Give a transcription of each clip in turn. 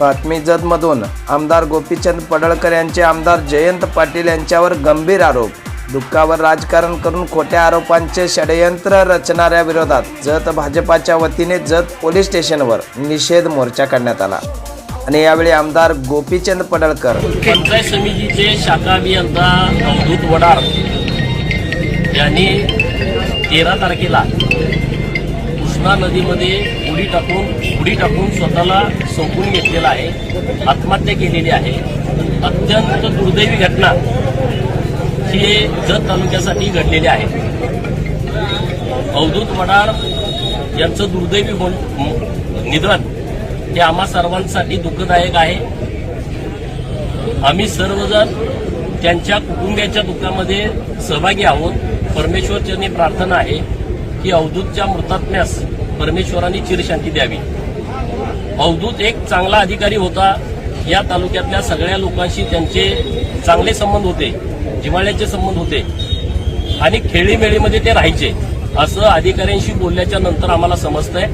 बातमी जतमधून आमदार गोपीचंद पडळकर यांचे आमदार जयंत पाटील यांच्यावर गंभीर आरोप. दुःखावर राजकारण करून खोट्या आरोपांचे षडयंत्र रचणाऱ्या विरोधात जत भाजपाच्या वतीने जत पोलीस स्टेशनवर निषेध मोर्चा काढण्यात आला. आणि यावेळी आमदार गोपीचंद पडळकर पंचायत समितीचे शाखा अभियंता अवधूत वडार यांनी तेरा तारखेला कृष्णा नदीमध्ये उडी टाकून उडी टाकून स्वतःला संपून घेतलेला आहे. आत्महत्या केलेली आहे. अत्यंत दुर्दैवी घटना ही जत तालुक्यासाठी घडलेली आहे. अवधूत वडार यांचं दुर्दैवी होऊन निधन हे आम्हा सर्वांसाठी दुःखदायक आहे. आम्ही सर्वजण त्यांच्या कुटुंबियाच्या दुःखामध्ये सहभागी आहोत. परमेश्वरचरणी प्रार्थना आहे की अवधूतच्या मृतात्म्यास परमेश्वरांनी चिरशांती द्यावी. अवधूत एक चांगला अधिकारी होता. या तालुक्यातल्या सगळ्या लोकांशी त्यांचे चांगले संबंध होते जिव्हाळ्याचे संबंध होते. आणि खेळीमेळीमध्ये ते राहायचे. असं अधिकाऱ्यांशी बोलल्याच्या नंतर आम्हाला समजतंय.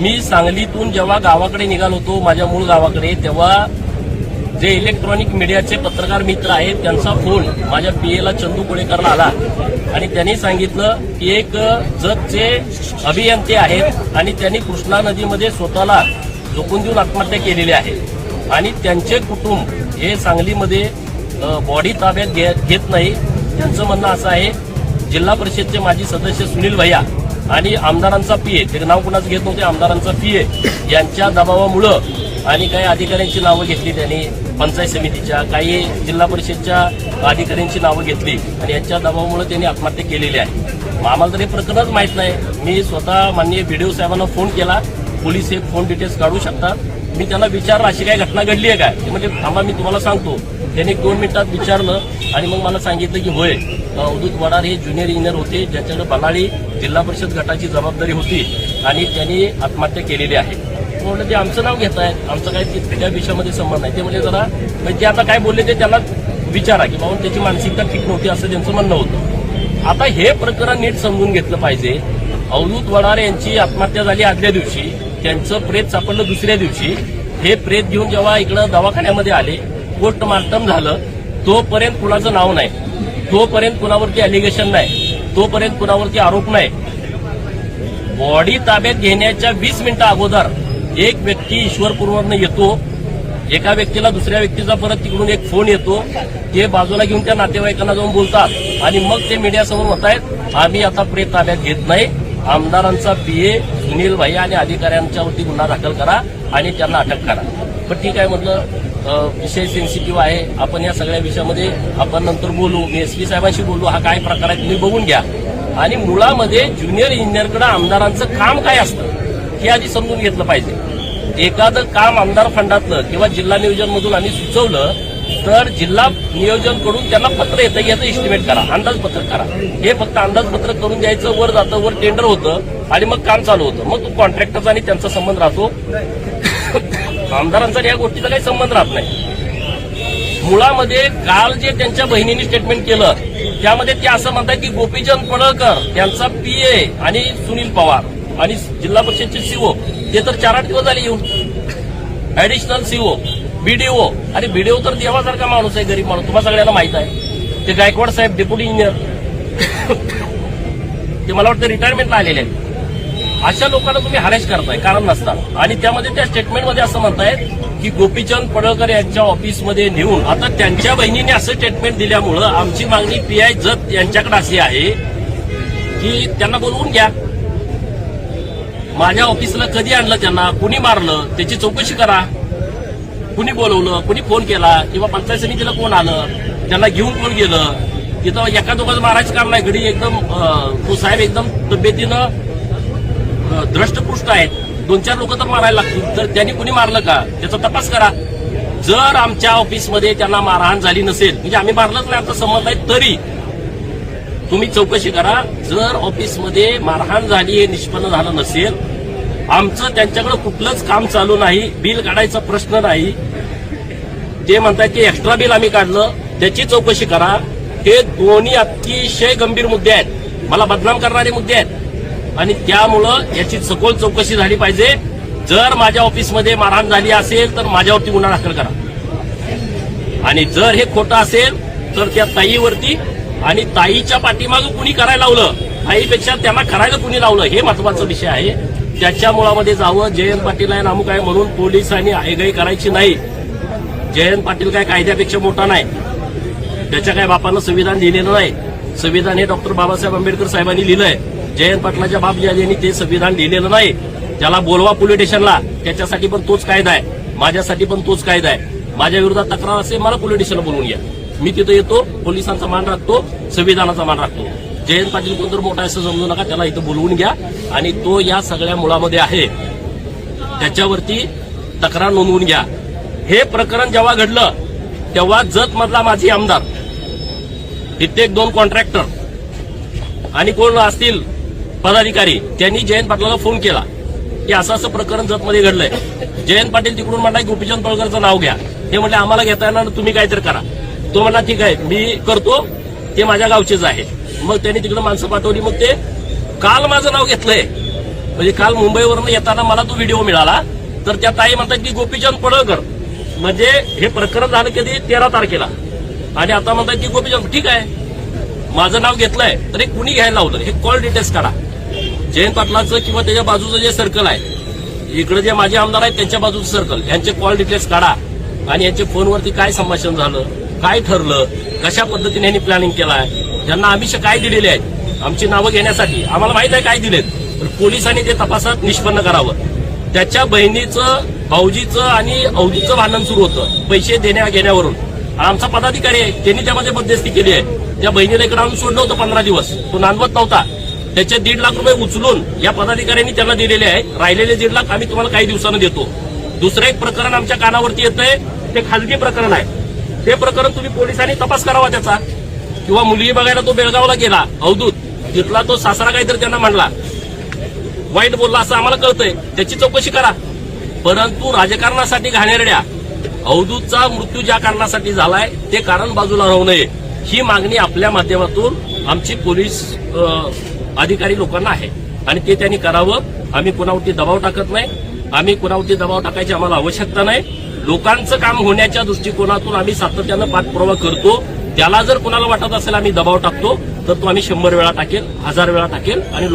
मी सांगलीतून जेव्हा गावाकडे निघालो होतो माझ्या मूळ गावाकडे तेव्हा जे इलेक्ट्रॉनिक मीडियाचे पत्रकार मित्र आहेत त्यांचा फोन माझ्या पीएला चंदू कोळेकरला आला. आणि त्यांनी सांगितलं की एक जगचे अभियंते आहेत आणि त्यांनी कृष्णा नदीमध्ये स्वतःला झोकून देऊन आत्महत्या केलेली आहे. आणि त्यांचे कुटुंब हे सांगलीमध्ये बॉडी ताब्यात घे- घेत नाही. त्यांचं म्हणणं असं आहे जिल्हा परिषदचे माजी सदस्य सुनील भैया आणि आमदारांचा पीए ते नाव कुणाच घेत नव्हते आमदारांचा पीए यांच्या दबावामुळं आणि काही अधिकाऱ्यांची नावं घेतली त्यांनी पंचायत समितीच्या काही जिल्हा परिषदच्या अधिकाऱ्यांची नावं घेतली आणि यांच्या दबावामुळे त्यांनी आत्महत्या केलेली आहे. आम्हाला तर हे प्रकरणच माहीत नाही. मी स्वतः माननीय बीडीओ साहेबांना फोन केला. पोलीस हे फोन डिटेल्स काढू शकतात. मी त्यांना विचारलं अशी काही घटना घडली आहे काय? ते म्हणजे थांबा मी तुम्हाला सांगतो. त्यांनी दोन मिनिटात विचारलं आणि मग मला सांगितलं की होय अवधूत वडार हे ज्युनियर इंजिनियर होते. ज्याच्याकडे बनाळी जिल्हा परिषद गटाची जबाबदारी होती आणि त्यांनी आत्महत्या केलेली आहे. मी ते आमचं नाव घेत आहेत. आमचं काही त्या विषयामध्ये संबंध नाही. ते म्हणजे जरा म्हणजे आता काय बोलले ते त्यांना विचारा की बाबा त्याची मानसिकता ठीक नव्हती असं त्यांचं म्हणणं होतं. आता हे प्रकरण नीट समजून घेतलं पाहिजे. अवधूत वडार यांची आत्महत्या झाली आदल्या दिवशी. त्यांचं प्रेत सापडलं दुसऱ्या दिवशी. हे प्रेत घेऊन जेव्हा इकडं दवाखान्यामध्ये आले पोस्टमार्टम झालं तोपर्यंत कुणाचं नाव नाही. तोपर्यंत कुणावरती अलिगेशन नाही. तोपर्यंत कुणावरती आरोप नाही. बॉडी ताब्यात घेण्याच्या वीस मिनिटं अगोदर एक व्यक्ती ईश्वरपूरवरनं येतो एका व्यक्तीला दुसऱ्या व्यक्तीचा परत तिकडून एक फोन येतो ते बाजूला घेऊन त्या नातेवाईकांना जाऊन बोलतात. आणि मग ते मीडियासमोर होत आहेत आम्ही आता प्रेत ताब्यात घेत नाही. आमदारांचा पीए सुनील भाई आणि अधिकाऱ्यांच्यावरती गुन्हा दाखल करा आणि त्यांना अटक करा. पण ठीक आहे म्हटलं विषय सेन्सिटिव्ह आहे. आपण या सगळ्या विषयामध्ये आपण नंतर बोलू. मी एस पी साहेबांशी बोलू. हा काय प्रकार आहे तुम्ही बघून घ्या. आणि मुळामध्ये ज्युनियर इंजिनियरकडे आमदारांचं काम काय असतं? हे आधी समजून घेतलं पाहिजे. एखादं काम आमदार फंडातलं किंवा जिल्हा नियोजनमधून आम्ही सुचवलं तर जिल्हा नियोजनकडून त्यांना पत्र येतं याचं इस्टिमेट करा अंदाजपत्रक करा. हे फक्त अंदाजपत्रक करून द्यायचं वर जातं वर टेंडर होतं आणि मग काम चालू होतं. मग तो कॉन्ट्रॅक्टरचा आणि त्यांचा संबंध राहतो. आमदारांचा या गोष्टीचा काही संबंध राहत नाही. मुळामध्ये काल जे त्यांच्या बहिणीने स्टेटमेंट केलं त्यामध्ये ते असं म्हणतात की गोपीचंद पडळकर त्यांचा पीए आणि सुनील पवार. आणि जिल्हा परिषदचे सीओ ते तर चार आठ दिवस झाले येऊन. ऍडिशनल सीओ बीडीओ आणि बीडीओ तर देवासारखा माणूस आहे गरीब माणूस. तुम्हाला सगळ्यांना माहीत आहे. ते गायकवाड साहेब डेप्युटी इंजिनियर ते मला वाटतं रिटायरमेंटला आलेले आहेत. अशा लोकांना तुम्ही हॅरेस करताय कारण नसताना आणि त्यामध्ये त्या स्टेटमेंटमध्ये असं म्हणतायत की गोपीचंद पडळकर यांच्या ऑफिसमध्ये नेऊन आता त्यांच्या बहिणीने असं स्टेटमेंट दिल्यामुळं आमची मागणी पी आय जत यांच्याकडे अशी आहे की त्यांना बोलवून घ्या. माझ्या ऑफिसला कधी आणलं त्यांना? कुणी मारलं? त्याची चौकशी करा. कुणी बोलवलं? कुणी फोन केला? किंवा पंचायत समितीला कोण आलं? त्यांना घेऊन कोण गेलं? तिथं एका दोघांचं मारायचं काम नाही. घडी एकदम तो साहेब एकदम तब्येतीनं अं, द्रष्टपुष्ट आहेत. दोन चार लोक तर मारायला लागतील. तर त्यांनी कुणी मारलं का? त्याचा तपास करा. जर आमच्या ऑफिसमध्ये त्यांना मारहाण झाली नसेल म्हणजे आम्ही मारलंच नाही आमचा संबंध आहे तरी तुम्ही चौकशी करा. जर ऑफिसमध्ये मारहाण झाली हे निष्पन्न झालं नसेल आमचं त्यांच्याकडे कुठलंच काम चालू नाही बिल काढायचा प्रश्न नाही. ते म्हणतात की एक्स्ट्रा बिल आम्ही काढलं त्याची चौकशी करा. हे दोन्ही अतिशय गंभीर मुद्दे आहेत. मला बदनाम करणारे मुद्दे आहेत. आणि त्यामुळं याची सखोल चौकशी झाली पाहिजे. जर माझ्या ऑफिसमध्ये मारहाण झाली असेल तर माझ्यावरती गुन्हा दाखल करा. आणि जर हे खोटं असेल तर त्या ताईवरती आणि ताईच्या पाठीमागं कुणी करायला लावलं? ताईपेक्षा त्यांना करायला कुणी लावलं? हे महत्त्वाचा विषय आहे. त्याच्या मुळामध्ये जावं. जयंत पाटील आहे नामुक आहे म्हणून पोलिसांनी आयगाई करायची नाही. जयंत पाटील काय कायद्यापेक्षा मोठा नाही. त्याच्या काय बापानं संविधान लिहिलेलं नाही. संविधान हे डॉक्टर बाबासाहेब आंबेडकर साहेबांनी लिहिलंय. जयंत पाटलाच्या बाप यांनी ते संविधान लिहिलेलं नाही त्याला बोलवा पोलीस स्टेशनला त्याच्यासाठी पण तोच कायदा आहे. माझ्यासाठी पण तोच कायदा आहे. माझ्या विरोधात तक्रार असेल मला पोलीस स्टेशनला बोलवून घ्या. मी तिथं येतो पोलिसांचा मान राखतो संविधानाचा मान राखतो. जयंत पाटील कोणतर मोठा असं समजू नका त्याला इथं बोलवून घ्या. आणि तो या सगळ्या मुळामध्ये आहे. त्याच्यावरती तक्रार नोंदवून घ्या. हे प्रकरण जेव्हा घडलं तेव्हा जत मधला माझी आमदार कित्येक दोन कॉन्ट्रॅक्टर आणि कोण असतील पदाधिकारी त्यांनी जयंत पाटलाला फोन केला की असं असं प्रकरण जतमध्ये घडलंय. जयंत पाटील तिकडून म्हणला की गोपीचंद पळकरचं नाव घ्या. ते म्हटलं आम्हाला घेता येणार तुम्ही काहीतरी करा. तो म्हणला ठीक आहे मी करतो. ते माझ्या गावचेच आहे. मग त्यांनी तिकडे माणसं पाठवली. मग ते काल माझं नाव घेतलंय. म्हणजे काल मुंबईवरून येताना मला तो व्हिडिओ मिळाला. तर त्या ताई म्हणतात की गोपीचंद पडळकर. म्हणजे हे प्रकरण झालं कधी? तेरा तारखेला. आणि आता म्हणतात की गोपीचंद ठीक आहे. माझं नाव घेतलंय. तर हे कुणी घ्यायला लावलं? हे कॉल डिटेल्स काढा. जयंत पाटलाचं किंवा त्याच्या बाजूचं जे सर्कल आहे इकडे जे माझे आमदार आहेत त्यांच्या बाजूचं सर्कल यांचे कॉल डिटेल्स काढा. आणि यांचे फोनवरती काय संभाषण झालं? काय ठरलं? कशा पद्धतीने यांनी प्लॅनिंग केलं आहे त्यांना आमिष काय दिलेले आहेत? आमची नावं घेण्यासाठी. आम्हाला माहीत आहे काय दिलेत? तर पोलिसांनी ते तपासात निष्पन्न करावं. त्याच्या बहिणीचं भाऊजीचं आणि अवधीचं भांडण सुरू होतं. पैसे देण्या घेण्यावरून. आमचा पदाधिकारी आहे. त्यांनी त्यामध्ये मध्यस्थी केली आहे. त्या बहिणीला इकडे आणून सोडलं होतं पंधरा दिवस. तो नांदवत नव्हता. त्याचे दीड लाख रुपये उचलून या पदाधिकाऱ्यांनी त्यांना दिलेले आहे. राहिलेले दीड लाख आम्ही तुम्हाला काही दिवसानं देतो. दुसरं एक प्रकरण आमच्या कानावरती येतंय. ते खाजगी प्रकरण आहे. ते प्रकरण तुम्ही पोलिसांनी तपास करावा त्याचा. किंवा मुलगी बघायला तो बेळगावला गेला अवधूत. तिथला तो सासरा काहीतरी त्यांना म्हणला. वाईट बोलला असं आम्हाला कळतंय. त्याची चौकशी करा. परंतु राजकारणासाठी घाणेरड्या अवधूतचा मृत्यू ज्या कारणासाठी झालाय ते कारण बाजूला राहू नये. ही मागणी आपल्या माध्यमातून आमची पोलीस अधिकारी लोकांना आहे. आणि ते त्यांनी करावं. आम्ही कुणावरती दबाव टाकत नाही. आम्ही कुणावरती दबाव टाकायची आम्हाला आवश्यकता नाही. लोकांचं काम होण्याच्या दृष्टिकोनातून आम्ही सातत्यानं पाठपुरावा करतो. त्याला जर कुणाला वाटत असेल आम्ही दबाव टाकतो तर तो आम्ही शंभर वेळा टाकेल हजार वेळा टाकेल आणि